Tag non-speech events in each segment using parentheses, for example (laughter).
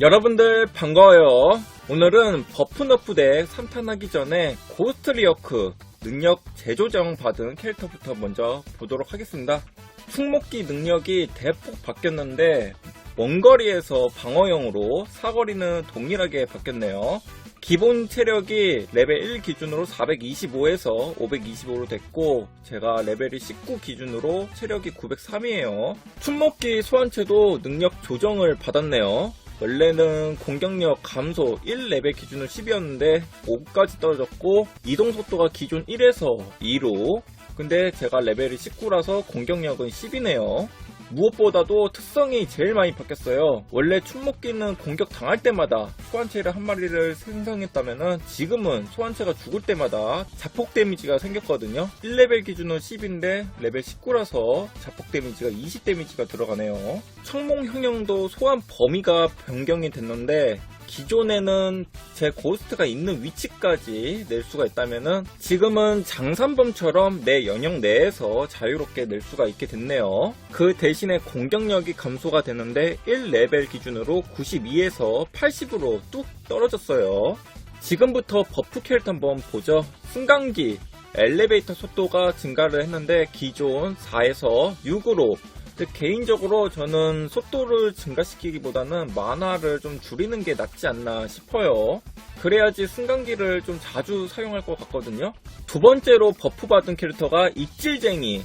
여러분들 반가워요. 오늘은 버프 너프 덱 3탄하기 전에 고스트 리어크 능력 재조정 받은 캐릭터부터 먼저 보도록 하겠습니다. 충목기 능력이 대폭 바뀌었는데 먼 거리에서 방어용으로 사거리는 동일하게 바뀌었네요. 기본 체력이 레벨 1 기준으로 425에서 525로 됐고 제가 레벨이 19 기준으로 체력이 903이에요. 춘목기 소환체도 능력 조정을 받았네요. 원래는 공격력 감소 1레벨 기준으로 10이었는데 5까지 떨어졌고 이동 속도가 기존 1에서 2로 근데 제가 레벨이 19라서 공격력은 10이네요. 무엇보다도 특성이 제일 많이 바뀌었어요. 원래 춘목기는 공격 당할 때마다 소환체를 한 마리를 생성했다면은 지금은 소환체가 죽을 때마다 자폭 데미지가 생겼거든요. 1레벨 기준은 10인데 레벨 19라서 자폭 데미지가 20 데미지가 들어가네요. 청몽 형형도 소환 범위가 변경이 됐는데 기존에는 제 고스트가 있는 위치까지 낼 수가 있다면은 지금은 장산범처럼 내 영역 내에서 자유롭게 낼 수가 있게 됐네요. 그 대신에 공격력이 감소가 되는데 1레벨 기준으로 92에서 80으로 뚝 떨어졌어요. 지금부터 버프 캐릭터 한번 보죠. 승강기 엘리베이터 속도가 증가를 했는데 기존 4에서 6으로 근데 개인적으로 저는 속도를 증가시키기보다는 만화를 좀 줄이는 게 낫지 않나 싶어요. 그래야지 승강기를 좀 자주 사용할 것 같거든요. 두 번째로 버프 받은 캐릭터가 입질쟁이.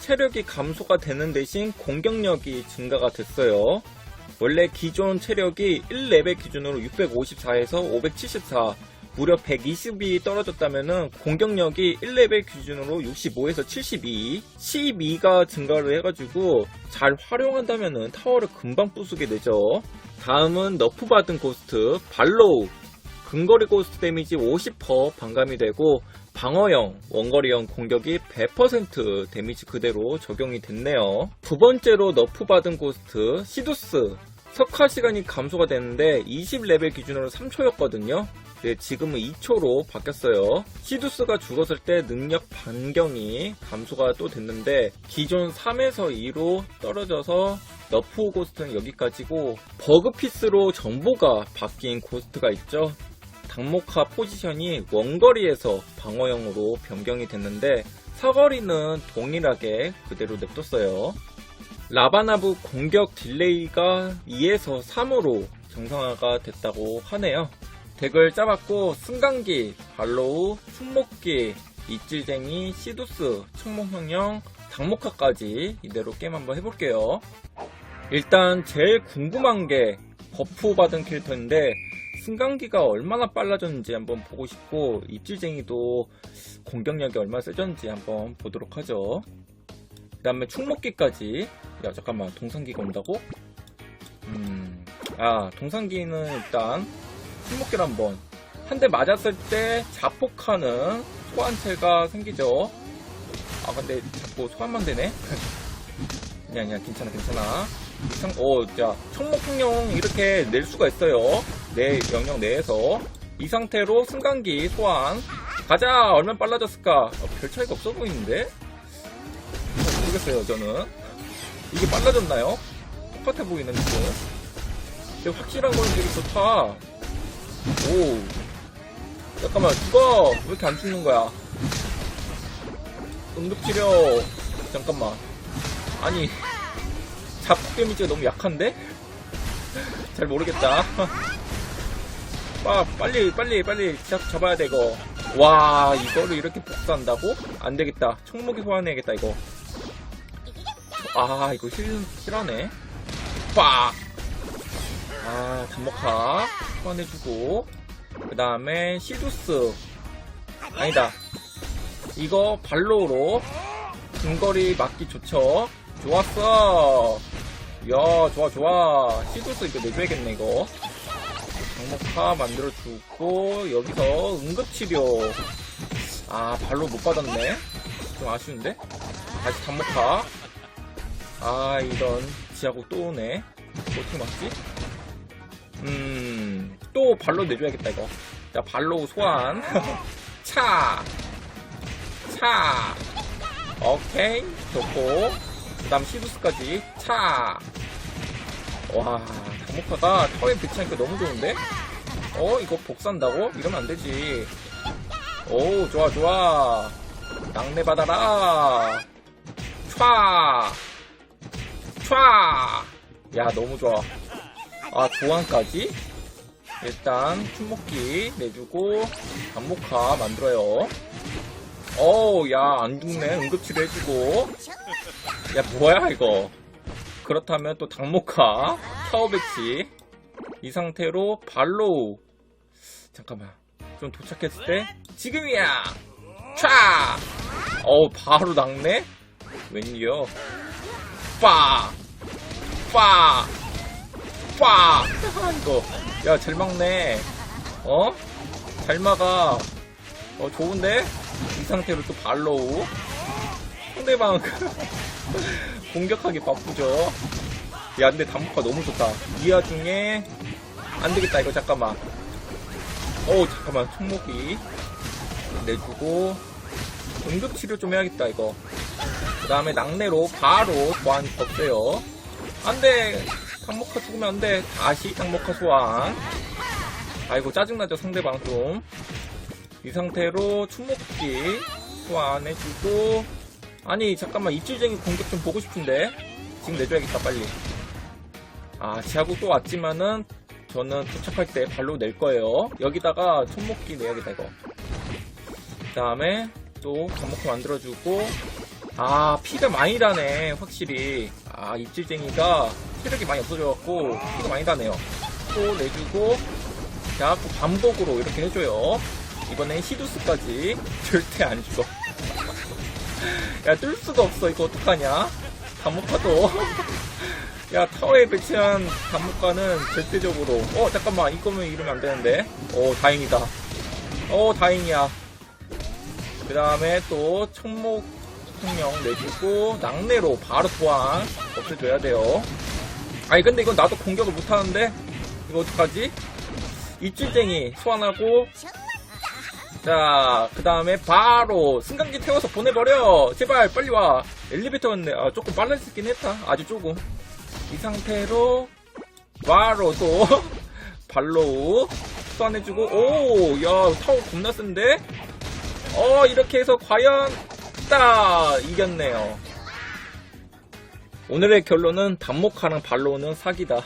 체력이 감소가 되는 대신 공격력이 증가가 됐어요. 원래 기존 체력이 1레벨 기준으로 654에서 574, 무려 120이 떨어졌다면은 공격력이 1레벨 기준으로 65에서 72, 12가 증가를 해가지고 잘 활용한다면은 타워를 금방 부수게 되죠. 다음은 너프 받은 고스트 발로우. 근거리 고스트 데미지 50% 반감이 되고 방어형, 원거리형 공격이 100% 데미지 그대로 적용이 됐네요. 두 번째로 너프 받은 고스트 시두스. 석화 시간이 감소가 됐는데 20레벨 기준으로 3초였거든요. 네, 지금은 2초로 바뀌었어요. 시두스가 죽었을 때 능력 반경이 감소가 또 됐는데 기존 3에서 2로 떨어져서 너프 고스트는 여기까지고 버그피스로 정보가 바뀐 고스트가 있죠. 당목화 포지션이 원거리에서 방어형으로 변경이 됐는데 사거리는 동일하게 그대로 냅뒀어요. 라바나브 공격 딜레이가 2에서 3으로 정상화가 됐다고 하네요. 덱을 짜봤고 승강기, 발로우, 충목기, 입질쟁이, 시두스, 청몽형형, 당목화까지 이대로 게임 한번 해볼게요. 일단 제일 궁금한 게 버프 받은 캐릭터인데 승강기가 얼마나 빨라졌는지 한번 보고 싶고 입질쟁이도 공격력이 얼마나 세졌는지 한번 보도록 하죠. 그 다음에 충목기까지. 야 잠깐만. 동상기가 온다고? 음... 아 동상기는 일단 충목기를 한번. 한 대 맞았을 때 자폭하는 소환체가 생기죠. 아 근데 자꾸 소환만 되네? (laughs) 아니야 아니야. 괜찮아 괜찮아. 이상 오자 청목형용 이렇게 낼 수가 있어요. 내 영역 내에서. 이 상태로 승강기 소환. 가자! 얼마나 빨라졌을까? 어, 별 차이가 없어 보이는데? 잘 모르겠어요 저는. 이게 빨라졌나요? 똑같아 보이는 지금. 근데 확실한 거는 되게 좋다. 오. 잠깐만 죽어 왜 이렇게 안 죽는 거야? 응급치료. 잠깐만. 아니 자폭 데미지가 너무 약한데? (laughs) 잘 모르겠다. 빠, (laughs) 빨리 빨리 빨리 잡, 잡아야 돼 이거. 와 이거를 이렇게 복사한다고? 안 되겠다. 총목이 소환해야겠다 이거 아 이거 실, 실하네. 빡! 아 단목화 소환해주고. 그 다음에 시두스. 아니다. 이거 발로로 근거리 맞기 좋죠? 좋았어. 야 좋아 좋아. 시두스 이거 내줘야겠네 이거. 장목화 만들어주고 여기서 응급치료. 아 발로 못 받았네. 좀 아쉬운데? 다시 단목화 아 이런 지하국 또 오네 뭐 어떻게 맞지? 음, 또 발로 내줘야겠다, 이거. 자, 발로 소환. (laughs) 차! 차! 오케이. 좋고. 그 다음 시두스까지. 차! 와, 단목화가 타워에 배치하니까 너무 좋은데? 어, 이거 복산다고? 이러면 안 되지. 오, 좋아, 좋아. 낙내 받아라. 촤! 촤! 야, 너무 좋아. 아, 도안까지? 일단, 춘목기 내주고, 단목화 만들어요. 어우, 야, 안 죽네. 응급치료 해주고. 야, 뭐야, 이거. 그렇다면 또 당목화, 타워 배치. 이 상태로 발로우. 잠깐만. 좀 도착했을 때, 지금이야! 촤! 어우, 바로 낙네? 웬일이요? 빠! 빠! 빠! 이거. 야, 잘 막네. 어? 잘 막아. 어, 좋은데? 이 상태로 또 발로우. 상대방 (laughs) 공격하기 바쁘죠. 야, 근데 단목화 너무 좋다. 이 와중에 안 되겠다. 이거 잠깐만. 어우, 잠깐만. 총목이 내주고 응급치료 좀 해야겠다. 이거. 그 다음에 낙내로 바로 소환 없어요. 안 돼. 단목화 죽으면 안 돼. 다시 단목화 소환. 아이고, 짜증나죠. 상대방 좀. 이 상태로 춘목기 소환해주고 아니 잠깐만 입질쟁이 공격 좀 보고 싶은데 지금 내줘야겠다 빨리 아 지하고 또 왔지만은 저는 도착할 때 발로 낼 거예요 여기다가 춘목기 내야겠다 이거 그 다음에 또 감목기 만들어주고 아 피가 많이 나네 확실히 아 입질쟁이가 체력이 많이 없어져갖고 피가 많이 나네요 또 내주고 자꾸 반복으로 이렇게 해줘요 이번엔 시두스까지 절대 안 죽어. (laughs) 야, 뜰 수가 없어. 이거 어떡하냐? 단목화도. (laughs) 야, 타워에 배치한 단목화는 절대적으로. 어, 잠깐만. 이거면 이러면 안 되는데. 오, 다행이다. 오, 다행이야. 그 다음에 또 청목 성령 내주고, 낙내로 바로 소환 없애줘야 돼요. 아니, 근데 이건 나도 공격을 못하는데? 이거 어떡하지? 입질쟁이 소환하고, 자, 그 다음에 바로 승강기 태워서 보내버려. 제발 빨리 와. 엘리베이터였네. 아, 조금 빨라지긴 했다. 아주 조금. 이 상태로 바로 또 (laughs) 발로 수환해주고 오, 야 타워 겁나 센데? 어, 이렇게 해서 과연 딱 이겼네요. 오늘의 결론은 단목하랑 발로는 사기다.